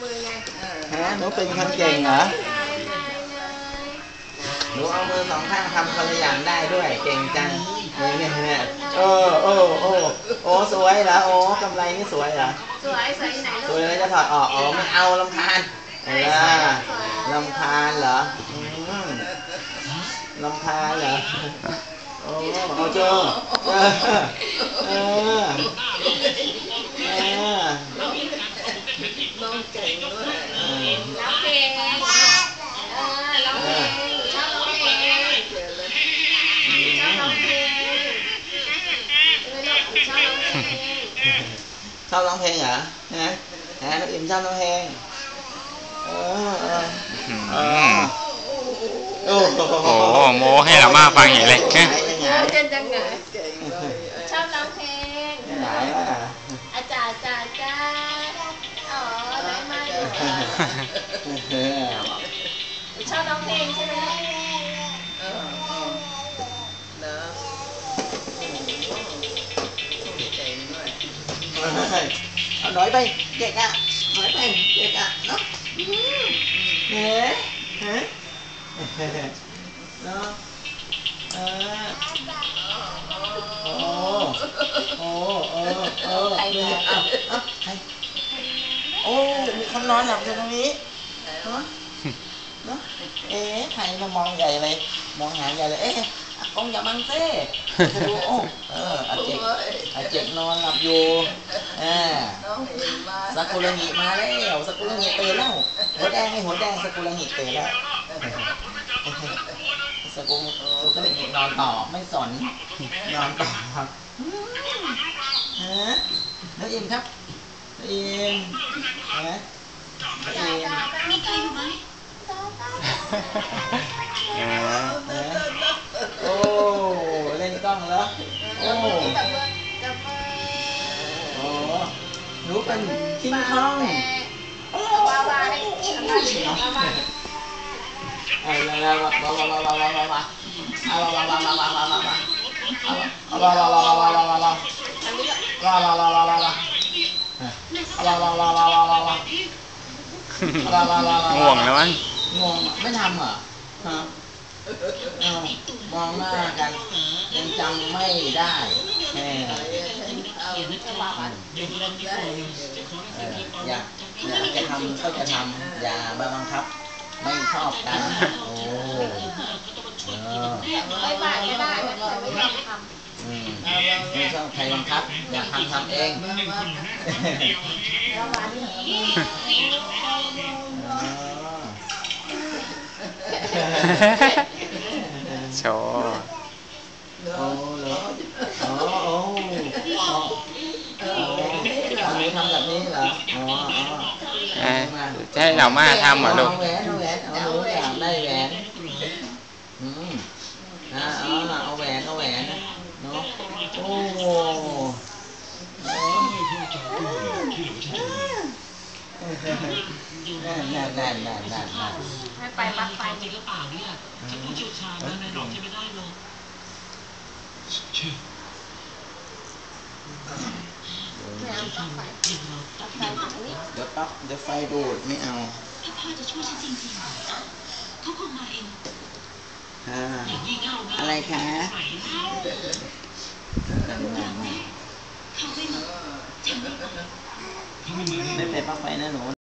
มือไงฮะหนูเป็นคนเก่งเหรอนายนายนายหนูเอามือสองข้างทำคนละอย่างได้ด้วย เก่งจังเนี่ยเนี่ยเนี่ยโอ้โอ้โอ้โอ้สวยเหรอโอ้กำไรนี่สวยเหรอสวยสวยไหนสลูวยกแล้วจะถอดออกอ๋อไม่เอาลำคาญเออลำคาญเหรออืมลำคาญเหรอโอ้เอาเจอเออเออเออ น้องเก่งด้วยเออร้องเพลงเออร้องเพลงชอบร้องเพลงเก่งเลยชอบร้องเพลงเออลูกชอบร้องเพลงชอบร้องเพลงเหรอฮะฮะน้องอิ่มชอบร้องเพลงเออเออเออโอ้โหโอ้โหโมให้อาม่าฟังอย่างเลย เออชอบร้องเพลงใช่ไหมเออเออเนอะโอ้โหเก่งด้วยเอาหน่อยไปเด็กอะหน่อยไปเด็กอะเนาะเฮ้ฮะเนาะเออโอ้โอ้เออเออเนี่ยเอาเอาใคร โอ้ มีคนนอนหลับอยู่ตรงนี้เนาะเนาะเอ๊ะใครมามองใหญ่เลย มองหาใหญ่เลย เอ๊ะอากงอย่าบังเซ่จะดูโอ้เอออาเจกโอ้ยอาเจกนอนหลับอยู่อ่าน้องเห็นมาสกุลงิมาแล้วสกุลงิตื่นแล้วหัวแดงนี่หัวแดงสกุลงิตื่นแล้วสกุลสกุลงินอนต่อไม่สนนอนต่อครับฮะน้องอิมครับ น้องอิมฮะน้องอิมเออฮะโอ้เล่นกล้องแล้วโอ้จับมือจับมือโอ้หนูเป็นคิงคองว้าวว้าวว้าวว้าวว้าวเอาละละละละละละละละละเอาละละละละละละละละเอาละละละละละละละละอันนี้ก็ละละละ ละละละละละละละละละละละละละละง่วงแล้วมั้งง่วงไม่ทำเหรอฮะเอามองหน้ากันยังจำไม่ได้แหมเอาจะว่ามันยังเล่นได้เอยากอยากจะทำก็จะทำอย่ามาบังคับ ไม่ชอบกันโอ้เออ ใครบังคับอยากทำทำเองโชว์โอ้โหโอ้โหโอ้ทำนี้ทำแบบนี้เหรออ๋ออ๋อใช่เรามาทำเหรอลูกแหวนแหวนเอาแหวนได้แหวนอืมอ่าเอาแหวนเอาแหวน โอ้โหนั่นนั่นนั่นนั่นนั่นนั่นให้ไปปักไฟจริงหรือเปล่าเนี่ยถ้าผู้เชี่ยวชาญนะนายหลอกจะไม่ได้หรอกเชื่อไม่เอาปักไฟจริงเราปักไฟตรงนี้เดี๋ยวต๊อกเดี๋ยวไฟดูดไม่เอาถ้าพ่อจะช่วยฉันจริงๆเขาคงมาเองอ่าอย่างงี่เง่านะอะไรคะ ไม่เป็จปักไฟนะหนู